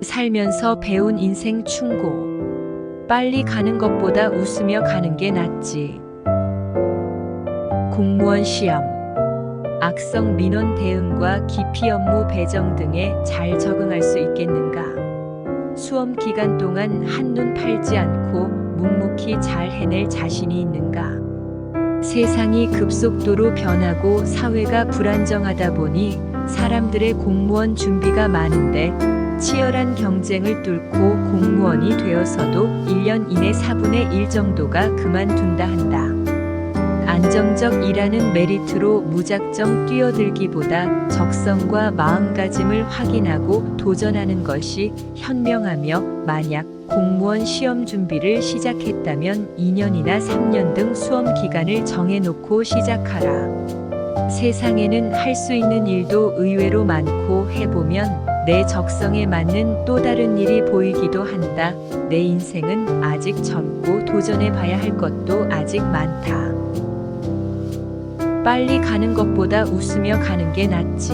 살면서 배운 인생 충고. 빨리 가는 것보다 웃으며 가는 게 낫지. 공무원 시험. 악성 민원 대응과 기피 업무 배정 등에 잘 적응할 수 있겠는가? 수험 기간 동안 한눈 팔지 않고 묵묵히 잘 해낼 자신이 있는가? 세상이 급속도로 변하고 사회가 불안정하다 보니 사람들의 공무원 준비가 많은데 치열한 경쟁을 뚫고 공무원이 되어서도 1년 이내 4분의 1 정도가 그만둔다 한다. 안정적 일하는 메리트로 무작정 뛰어들기보다 적성과 마음가짐을 확인하고 도전하는 것이 현명하며 만약 공무원 시험 준비를 시작했다면 2년이나 3년 등 수험 기간을 정해놓고 시작하라. 세상에는 할 수 있는 일도 의외로 많고 해보면 내 적성에 맞는 또 다른 일이 보이기도 한다. 내 인생은 아직 젊고 도전해 봐야 할 것도 아직 많다. 빨리 가는 것보다 웃으며 가는 게 낫지.